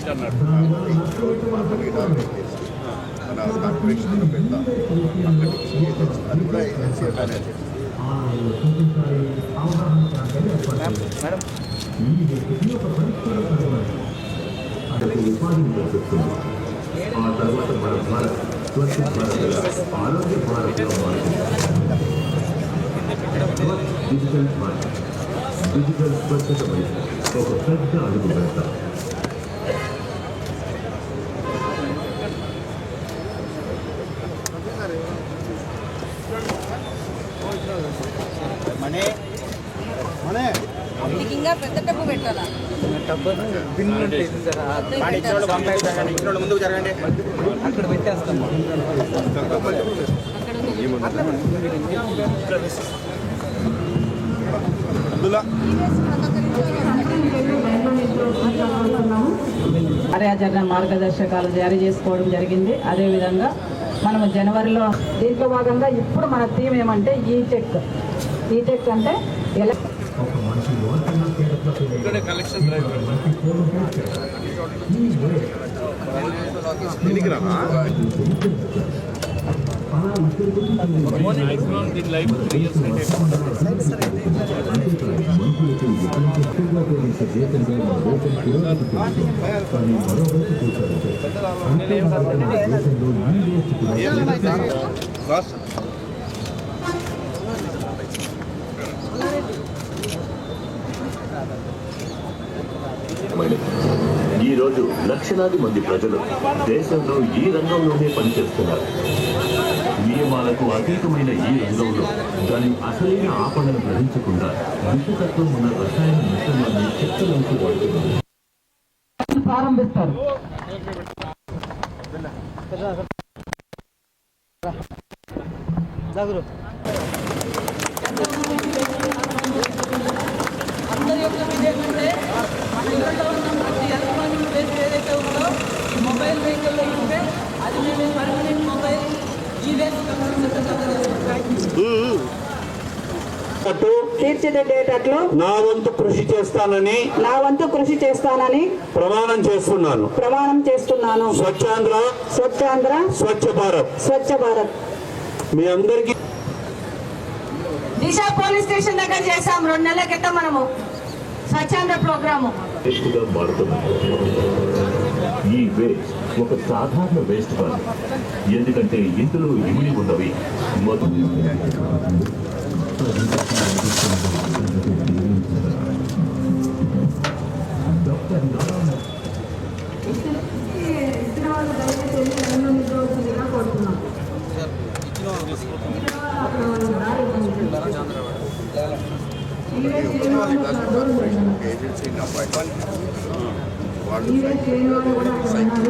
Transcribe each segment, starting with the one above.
Point అన్నాడు పార్టీని inaugurate చేసి మన కార్పొరేషన్ పెడతాం అక్కడి నుంచి తెచ్చి అది కూడా ఎన్సీఆర్ మేనేజ్ ఉపాధిని కల్పిస్తుంది ఆ తర్వాత మన భారత్ స్వచ్ఛ భారత్గా ఆరోగ్య భారత్గా మారుతుంది డిజిటల్ భారత్ డిజిటల్ స్వచ్ఛత వైపు ఒక పెద్ద అడుగు పెడతాం నీకు ఇంకా పెద్ద డబ్బు పెట్టాలా ముందుకు జరగండి. అక్కడ కార్యాచరణ మార్గదర్శకాలు జారీ చేసుకోవడం జరిగింది. అదేవిధంగా మనము జనవరిలో దీంట్లో భాగంగా ఇప్పుడు మన థీమ్ ఏమంటే ఈటెక్ ఈటెక్ అంటే ఎలా ఒక మనిషి లోతున్న పేరుతో ఇక్కడే కలెక్షన్ డ్రైవ్ మ్యాక్సిమం దీని లైఫ్ త్రీ ఇయర్స్ కంటే మనుషులకు ఎటువంటి ఎక్కువగా ఉపయోగించే దేశంగా మన దేశం పురోగతి చెందుతుంది. కానీ మరోవైపు చూశారంటే అంతేకాకుండా దేశంలో ఈ రోజు లక్షలాది మంది ప్రజలు దేశంలో ఈ రంగంలోనే పనిచేస్తున్నారు. నియమాలకు అతీతమైన ఈ రంగంలో దాని అసలైన ఆపణను గ్రహించకుండా విషతత్వం ఉన్న రసాయన మిశ్రమాన్ని చెత్తలోకి వాడుతున్నారు. ప్రారంభిస్తారు యొక్క విజయం అంటే మన ఇంట్లో ఉన్న ప్రతి ఎలక్ట్రానిక్ వేస్ట్ ఏదైతే ఉందో మొబైల్ వెహికల్లో ఉంటే అది మేము పర్మనెంట్ మొబైల్ ఈ వేస్ట్ తీర్చిదిద్దేటట్లు నా వంతు కృషి చేస్తానని నా వంతు కృషి చేస్తానని ప్రమాణం చేస్తున్నాను. ప్రమాణం చేస్తున్నాను. స్వచ్ఛాంధ్ర స్వచ్ఛాంధ్ర స్వచ్ఛ భారత్. స్వచ్ఛ భారత్. మీ అందరికీ దిశ పోలీస్ స్టేషన్ దగ్గర చేసాం రెండు నెలల క్రితం మనము స్వచ్ఛాంధ్ర ప్రోగ్రాము. ఈ వేస్ట్ ఒక సాధారణ వేస్ట్ కాదు. ఎందుకంటే ఇందులో ఇమిడి ఉన్నవి మొదటి ఏజెన్సీని అపాయింట్ వాళ్ళు సైకిల్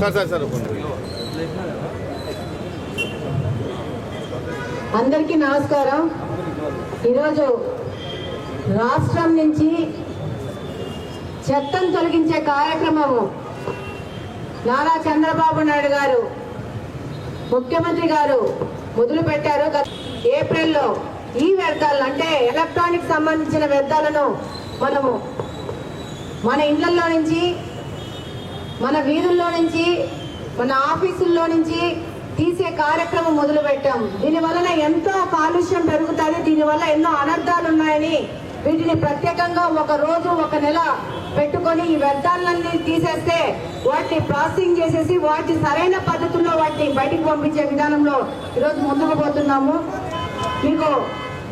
సార్ సార్ సార్ అందరికీ నమస్కారం. ఈరోజు రాష్ట్రం నుంచి చెత్తను తొలగించే కార్యక్రమము నారా చంద్రబాబు నాయుడు గారు ముఖ్యమంత్రి గారు మొదలు పెట్టారు. గత ఏప్రిల్లో ఈ వ్యర్థాలను అంటే ఎలక్ట్రానిక్ సంబంధించిన వ్యర్థాలను మనము మన ఇళ్ళలో నుంచి మన వీధుల్లో నుంచి మన ఆఫీసుల్లో నుంచి తీసే కార్యక్రమం మొదలు పెట్టాం. దీనివలన ఎంతో కాలుష్యం పెరుగుతుంది దీనివల్ల ఎన్నో అనర్థాలు ఉన్నాయని వీటిని ప్రత్యేకంగా ఒక రోజు ఒక నెల పెట్టుకొని ఈ వ్యర్థాలన్నీ తీసేస్తే వాటిని ప్రాసెసింగ్ చేసేసి వాటి సరైన పద్ధతుల్లో వాటిని బయటికి పంపించే విధానంలో ఈరోజు ముందుకు పోతున్నాము. మీకు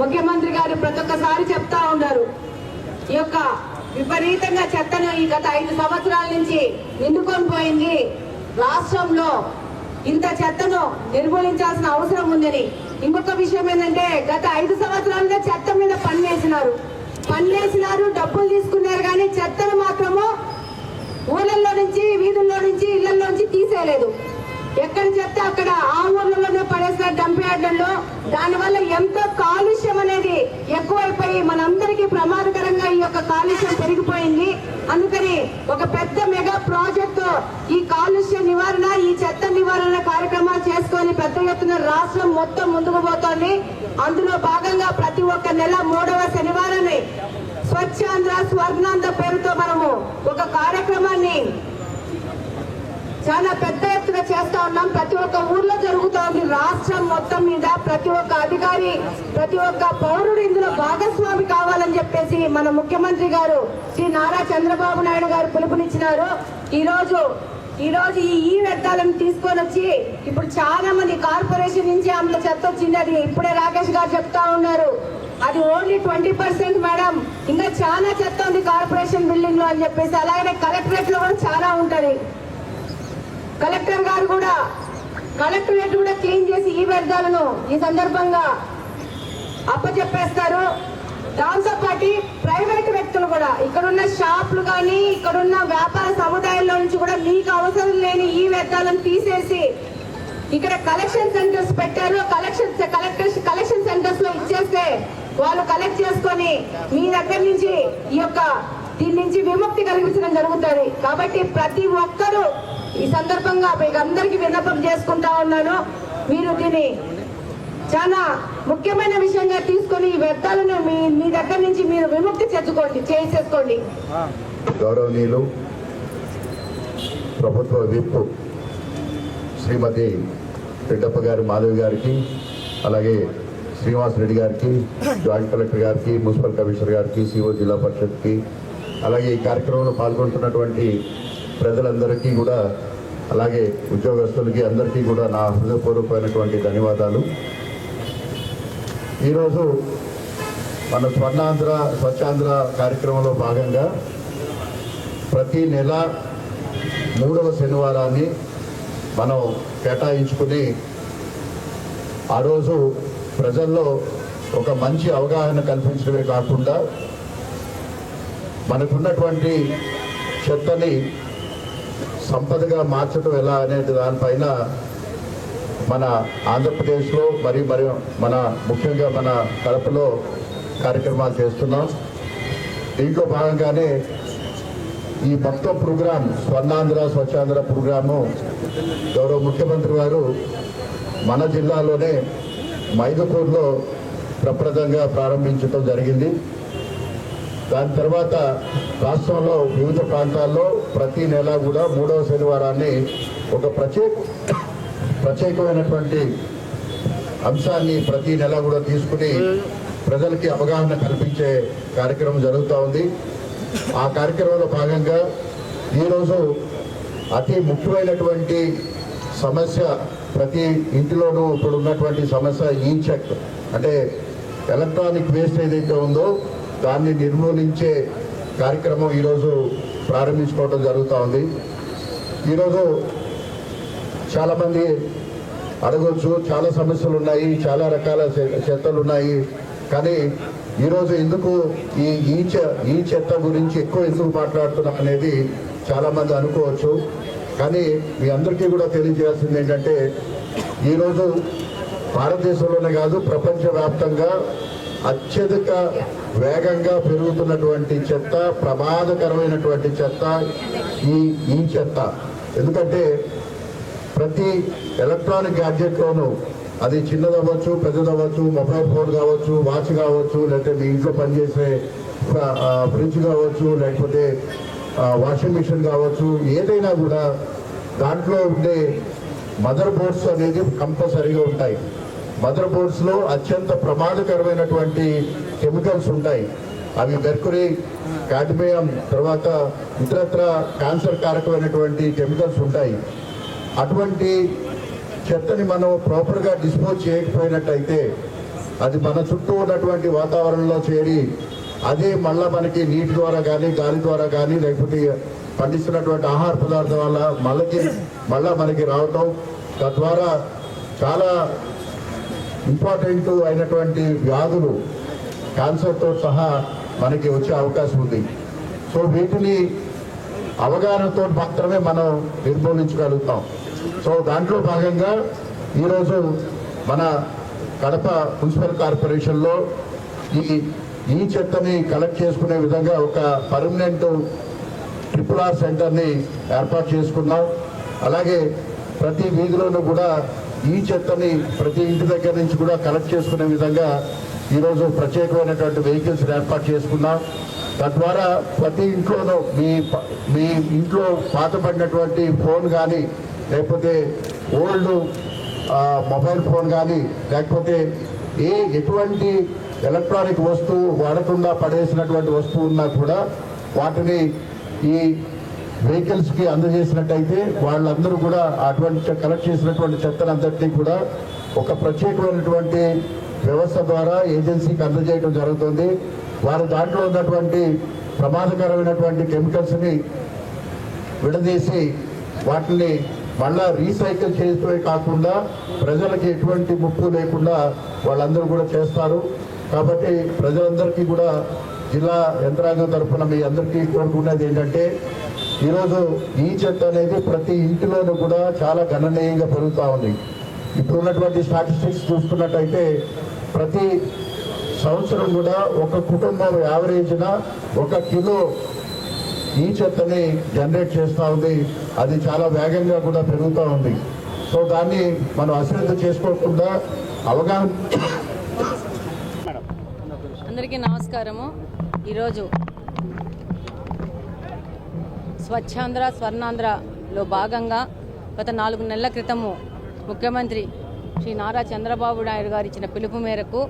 ముఖ్యమంత్రి గారు ప్రతి ఒక్కసారి చెప్తా ఉన్నారు. ఈ యొక్క విపరీతంగా చెత్తను ఈ గత ఐదు సంవత్సరాల నుంచి నిండుకొని పోయింది. రాష్ట్రంలో ఇంత చెత్తను నిర్మూలించాల్సిన అవసరం ఉందని. ఇంకొక విషయం ఏంటంటే గత ఐదు సంవత్సరాలుగా చెత్త మీద పని వేసినారు పన్నేసినారు డబ్బులు తీసుకున్నారు కానీ చెత్తను మాత్రము ఊళ్ళల్లో నుంచి వీధుల్లో నుంచి ఇళ్ళలో నుంచి తీసేయలేదు. ఎక్కడ చెప్తే అక్కడ ఆ ఊర్లలోనే పడేసిన డంప్ దానివల్ల ఎంతో కాలుష్యం అనేది ఎక్కువైపోయి మనందరికీ ప్రమాదకరంగా ఈ యొక్క కాలుష్యం పెరిగిపోయింది. అందుకని ఒక పెద్ద మెగా ప్రాజెక్టు ఈ కాలుష్య నివారణ ఈ చెత్త నివారణ కార్యక్రమాలు చేసుకొని పెద్ద ఎత్తున రాష్ట్రం మొత్తం ముందుకు పోతోంది. అందులో భాగంగా ప్రతి ఒక్క నెల మూడవ శనివారం స్వచ్ఛాంధ్ర స్వర్ణాంధ్ర పేరుతో మనము ఒక కార్యక్రమాన్ని చాలా పెద్ద ఎత్తున చేస్తా ఉన్నాం. ప్రతి ఒక్క ఊర్లో జరుగుతూ ఉంది. రాష్ట్రం మొత్తం మీద ప్రతి ఒక్క అధికారి ప్రతి ఒక్క పౌరుడు ఇందులో భాగస్వామి కావాలని చెప్పేసి మన ముఖ్యమంత్రి గారు శ్రీ నారా చంద్రబాబు నాయుడు గారు పిలుపునిచ్చినారు. ఈరోజు ఈరోజు ఈ రోజు ఈ ఈ వ్యర్థాలను తీసుకొని వచ్చి ఇప్పుడు చాలా మంది కార్పొరేషన్ నుంచి అందులో చెత్త వచ్చింది. అది ఇప్పుడే రాకేష్ గారు చెప్తా ఉన్నారు. అది ఓన్లీ ట్వంటీ పర్సెంట్ మేడం. ఇంకా చాలా చెత్త ఉంది కార్పొరేషన్ బిల్డింగ్లో అని చెప్పేసి. అలాగే కలెక్టరేట్లో కూడా చాలా ఉంటది. కలెక్టర్ గారు కూడా కలెక్టరేట్ కూడా క్లీన్ చేసి ఈ వ్యర్థాలను ఈ సందర్భంగా అప్పచెప్పేస్తారు. దాంతో పాటు ప్రైవేట్ వ్యక్తులు కూడా ఇక్కడున్న షాపులు కానీ ఇక్కడున్న వ్యాపార సముదాయాల్లో నుంచి కూడా మీకు అవసరం లేని ఈ వ్యర్థాలను తీసేసి ఇక్కడ కలెక్షన్ సెంటర్స్ పెట్టారు. కలెక్షన్ కలెక్టర్ కలెక్షన్ సెంటర్స్లో ఇచ్చేస్తే వాళ్ళు కలెక్ట్ చేసుకొని మీ దగ్గర నుంచి ఈ యొక్క దీని నుంచి విముక్తి కలిగించడం జరుగుతుంది. కాబట్టి ప్రతి ఒక్కరూ ఈ సందర్భంగా మీకు అందరికీ విన్నపం చేసుకుంటా ఉన్నాను. మీరు దీన్ని చాలా ముఖ్యమైన విషయంగా తీసుకొని ఈ వ్యర్థాలను మీ మీ దగ్గర నుంచి మీరు విముక్తి తెచ్చుకోండి చేసేసుకోండి. గౌరవనీయులు ప్రభుత్వ విప్ శ్రీమతి రెడ్డప్ప గారి మాధవి గారికి అలాగే శ్రీనివాస్ రెడ్డి గారికి జాయింట్ కలెక్టర్ గారికి మున్సిపల్ కమిషనర్ గారికి సిఓ జిల్లా పరిషత్కి అలాగే ఈ కార్యక్రమంలో పాల్గొంటున్నటువంటి ప్రజలందరికీ కూడా అలాగే ఉద్యోగస్తులకి అందరికీ కూడా నా హృదయపూర్వకమైనటువంటి ధన్యవాదాలు. ఈరోజు మన స్వర్ణాంధ్ర స్వచ్ఛాంధ్ర కార్యక్రమంలో భాగంగా ప్రతి నెల మూడవ శనివారాన్ని మనం కేటాయించుకుని ఆ రోజు ప్రజల్లో ఒక మంచి అవగాహన కల్పించడమే కాకుండా మనకున్నటువంటి చెత్తని సంపదగా మార్చడం ఎలా అనేది దానిపైన మన ఆంధ్రప్రదేశ్లో మరి మరి మన ముఖ్యంగా మన కడపలో కార్యక్రమాలు చేస్తున్నాం. దీంట్లో భాగంగానే ఈ మొత్తం ప్రోగ్రాం స్వర్ణాంధ్ర స్వచ్ఛాంధ్ర ప్రోగ్రాము గౌరవ ముఖ్యమంత్రి గారు మన జిల్లాలోనే మైదపూర్లో ప్రప్రదంగా ప్రారంభించడం జరిగింది. దాని తర్వాత రాష్ట్రంలో వివిధ ప్రాంతాల్లో ప్రతి నెల కూడా మూడవ శనివారాన్ని ఒక ప్రత్యేక ప్రత్యేకమైనటువంటి అంశాన్ని ప్రతి నెల కూడా తీసుకుని ప్రజలకి అవగాహన కల్పించే కార్యక్రమం జరుగుతూ ఉంది. ఆ కార్యక్రమంలో భాగంగా ఈరోజు అతి ముఖ్యమైనటువంటి సమస్య ప్రతి ఇంటిలోనూ ఇప్పుడు ఉన్నటువంటి సమస్య ఈ చెక్. అంటే ఎలక్ట్రానిక్ వేస్ట్ ఏదైతే ఉందో దాన్ని నిర్మూలించే కార్యక్రమం ఈరోజు ప్రారంభించుకోవడం జరుగుతూ ఉంది. ఈరోజు చాలామంది అడగొచ్చు చాలా సమస్యలు ఉన్నాయి చాలా రకాల చెత్తలు ఉన్నాయి కానీ ఈరోజు ఎందుకు ఈ ఈ చె- ఈ చెత్త గురించి ఎక్కువ ఎందుకు మాట్లాడుతున్నాం అనేది చాలామంది అనుకోవచ్చు. కానీ మీ అందరికీ కూడా తెలియజేయాల్సింది ఏంటంటే ఈరోజు భారతదేశంలోనే కాదు ప్రపంచవ్యాప్తంగా అత్యధిక వేగంగా పెరుగుతున్నటువంటి చెత్త ప్రమాదకరమైనటువంటి చెత్త ఈ ఈ చెత్త. ఎందుకంటే ప్రతి ఎలక్ట్రానిక్ గ్యాడ్జెట్లోనూ అది చిన్నదవ్వచ్చు పెద్దదవ్వచ్చు మొబైల్ ఫోన్ కావచ్చు వాచ్ కావచ్చు లేకపోతే మీ ఇంట్లో పనిచేసే ఫ్రిడ్జ్ కావచ్చు లేకపోతే వాషింగ్ మిషన్ కావచ్చు ఏదైనా కూడా దాంట్లో ఉండే మదర్ బోర్డ్స్ అనేది కంపల్సరీగా ఉంటాయి. మదర్ బోర్డ్స్లో అత్యంత ప్రమాదకరమైనటువంటి కెమికల్స్ ఉంటాయి. అవి మెర్కురీ కాడ్మియం తర్వాత ఇతరత్ర క్యాన్సర్ కారకమైనటువంటి కెమికల్స్ ఉంటాయి. అటువంటి చెత్తని మనం ప్రాపర్గా డిస్పోజ్ చేయకపోయినట్టయితే అది మన చుట్టూ ఉన్నటువంటి వాతావరణంలో చేరి అదే మళ్ళా మనకి నీటి ద్వారా కానీ గాలి ద్వారా కానీ లేకపోతే పండిస్తున్నటువంటి ఆహార పదార్థం వల్ల మళ్ళకి మళ్ళా మనకి రావటం. తద్వారా చాలా ఇంపార్టెంట్ అయినటువంటి వ్యాధులు క్యాన్సర్తో సహా మనకి వచ్చే అవకాశం ఉంది. సో వీటిని అవగాహనతో మాత్రమే మనం నిర్మూలించగలుగుతాం. సో దాంట్లో భాగంగా ఈరోజు మన కడప మున్సిపల్ కార్పొరేషన్లో ఈ ఈ చెత్తని కలెక్ట్ చేసుకునే విధంగా ఒక పర్మనెంట్ ట్రిపుల్ ఆర్ సెంటర్ని ఏర్పాటు చేసుకున్నాం. అలాగే ప్రతి వీధిలోనూ కూడా ఈ చెత్తని ప్రతి ఇంటి దగ్గర నుంచి కూడా కలెక్ట్ చేసుకునే విధంగా ఈరోజు ప్రత్యేకమైనటువంటి వెహికల్స్ ఏర్పాటు చేసుకున్నాం. తద్వారా ప్రతి ఇంట్లోనూ మీ ప- మీ ఇంట్లో పాతపడినటువంటి ఫోన్ కానీ లేకపోతే ఓల్డ్ మొబైల్ ఫోన్ కానీ లేకపోతే ఏ ఎటువంటి ఎలక్ట్రానిక్ వస్తువు వాడకుండా పడేసినటువంటి వస్తువు ఉన్నా కూడా వాటిని ఈ వెహికల్స్కి అందజేసినట్టయితే వాళ్ళందరూ కూడా అటువంటి చె- కలెక్ట్ చేసినటువంటి చెత్తనంతటినీ కూడా ఒక ప్రత్యేకమైనటువంటి వ్యవస్థ ద్వారా ఏజెన్సీకి అందజేయడం జరుగుతుంది. వారు దాంట్లో ఉన్నటువంటి ప్రమాదకరమైనటువంటి కెమికల్స్ని విడదీసి వాటిని మళ్ళా రీసైకిల్ చేసే కాకుండా ప్రజలకి ఎటువంటి ముప్పు లేకుండా వాళ్ళందరూ కూడా చేస్తారు. కాబట్టి ప్రజలందరికీ కూడా జిల్లా యంత్రాంగం తరఫున మీ అందరికీ కోరుకునేది ఏంటంటే ఈరోజు ఈ చెత్త అనేది ప్రతి ఇంటిలోనూ కూడా చాలా గణనీయంగా పెరుగుతూ ఉంది. ఇప్పుడు ఉన్నటువంటి స్టాటిస్టిక్స్ చూసుకున్నట్టయితే ప్రతి సంవత్సరం కూడా ఒక కుటుంబం యావరేజ్న ఒక కిలో ఈ చెత్తని జనరేట్ చేస్తూ ఉంది. అది చాలా వేగంగా కూడా పెరుగుతూ ఉంది. సో దాన్ని మనం అశ్రద్ధ చేసుకోకుండా అవగాహన అందరికీ నమస్కారము. ఈరోజు స్వచ్ఛాంధ్ర స్వర్ణాంధ్రలో భాగంగా గత నాలుగు నెలల క్రితము ముఖ్యమంత్రి శ్రీ నారా చంద్రబాబు నాయుడు గారు ఇచ్చిన పిలుపు మేరకు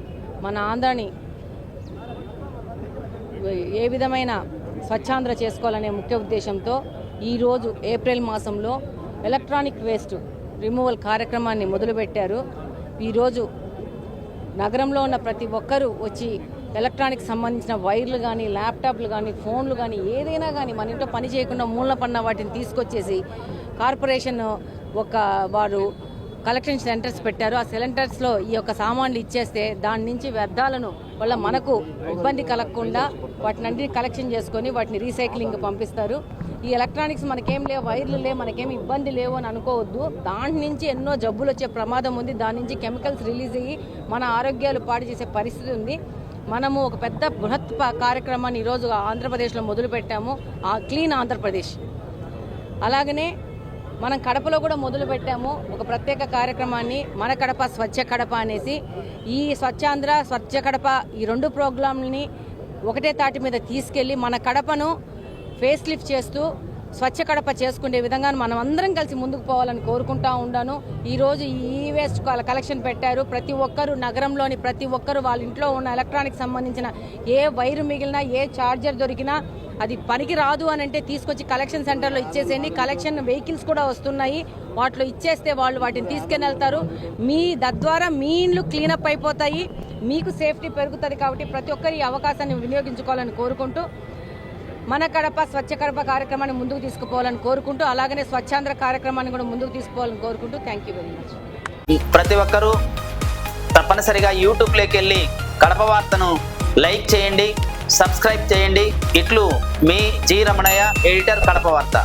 మన ఆంధ్రాని ఏ విధమైన స్వచ్ఛాంధ్ర చేసుకోవాలనే ముఖ్య ఉద్దేశంతో ఈరోజు ఏప్రిల్ మాసంలో ఎలక్ట్రానిక్ వేస్ట్ రిమూవల్ కార్యక్రమాన్ని మొదలుపెట్టారు. ఈరోజు నగరంలో ఉన్న ప్రతి ఒక్కరూ వచ్చి ఎలక్ట్రానిక్ సంబంధించిన వైర్లు కానీ ల్యాప్టాప్లు కానీ ఫోన్లు కానీ ఏదైనా కానీ మన ఇంట్లో పని చేయకుండా మూలన పడిన వాటిని తీసుకొచ్చేసి కార్పొరేషన్ ఒక వారు కలెక్షన్ సెంటర్స్ పెట్టారు. ఆ సిలిండర్స్లో ఈ యొక్క సామాన్లు ఇచ్చేస్తే దాని నుంచి వ్యర్థాలను వల్ల మనకు ఇబ్బంది కలగకుండా వాటిని కలెక్షన్ చేసుకొని వాటిని రీసైక్లింగ్ పంపిస్తారు. ఈ ఎలక్ట్రానిక్స్ మనకేం లేవు వైర్లు లేవు మనకేం ఇబ్బంది లేవు అని అనుకోవద్దు. దాని నుంచి ఎన్నో జబ్బులు వచ్చే ప్రమాదం ఉంది. దాని నుంచి కెమికల్స్ రిలీజ్ అయ్యి మన ఆరోగ్యాలు పాడు చేసే పరిస్థితి ఉంది. మనము ఒక పెద్ద బృహత్ కార్యక్రమాన్ని ఈరోజు ఆంధ్రప్రదేశ్లో మొదలుపెట్టాము. ఆ క్లీన్ ఆంధ్రప్రదేశ్. అలాగనే మనం కడపలో కూడా మొదలు పెట్టాము ఒక ప్రత్యేక కార్యక్రమాన్ని మన కడప స్వచ్ఛ కడప అనేసి. ఈ స్వచ్ఛాంధ్ర స్వచ్ఛ కడప ఈ రెండు ప్రోగ్రాంలని ఒకటే తాటి మీద తీసుకెళ్ళి మన కడపను ఫేస్ లిఫ్ట్ చేస్తూ స్వచ్ఛ కడప చేసుకునే విధంగా మనం అందరం కలిసి ముందుకు పోవాలని కోరుకుంటా ఉన్నాను ఈరోజు ఈ వేస్ట్ కలెక్షన్ పెట్టారు. ప్రతి ఒక్కరు నగరంలోని ప్రతి ఒక్కరు వాళ్ళ ఇంట్లో ఉన్న ఎలక్ట్రానిక్ సంబంధించిన ఏ వైరు మిగిలినా ఏ ఛార్జర్ దొరికినా అది పనికి రాదు అని అంటే తీసుకొచ్చి కలెక్షన్ సెంటర్లో ఇచ్చేసేయండి. కలెక్షన్ వెహికల్స్ కూడా వస్తున్నాయి. వాటిలో ఇచ్చేస్తే వాళ్ళు వాటిని తీసుకెళ్ళి వెళ్తారు మీ తద్వారా మీ ఇండ్లు క్లీనప్ అయిపోతాయి. మీకు సేఫ్టీ పెరుగుతుంది కాబట్టి ప్రతి ఒక్కరు ఈ అవకాశాన్ని వినియోగించుకోవాలని కోరుకుంటూ మన కడప స్వచ్ఛ కడప కార్యక్రమాన్ని ముందుకు తీసుకుపోవాలని కోరుకుంటూ అలాగనే స్వచ్ఛాంధ్ర కార్యక్రమాన్ని కూడా ముందుకు తీసుకోవాలని కోరుకుంటూ థ్యాంక్ యూ వెరీ మచ్ ప్రతి ఒక్కరూ తప్పనిసరిగా యూట్యూబ్లోకి వెళ్ళి కడప వార్తను లైక్ చేయండి సబ్స్క్రైబ్ చేయండి. ఇట్లు మీ జి రమణయ్య ఎడిటర్ కడప వార్త.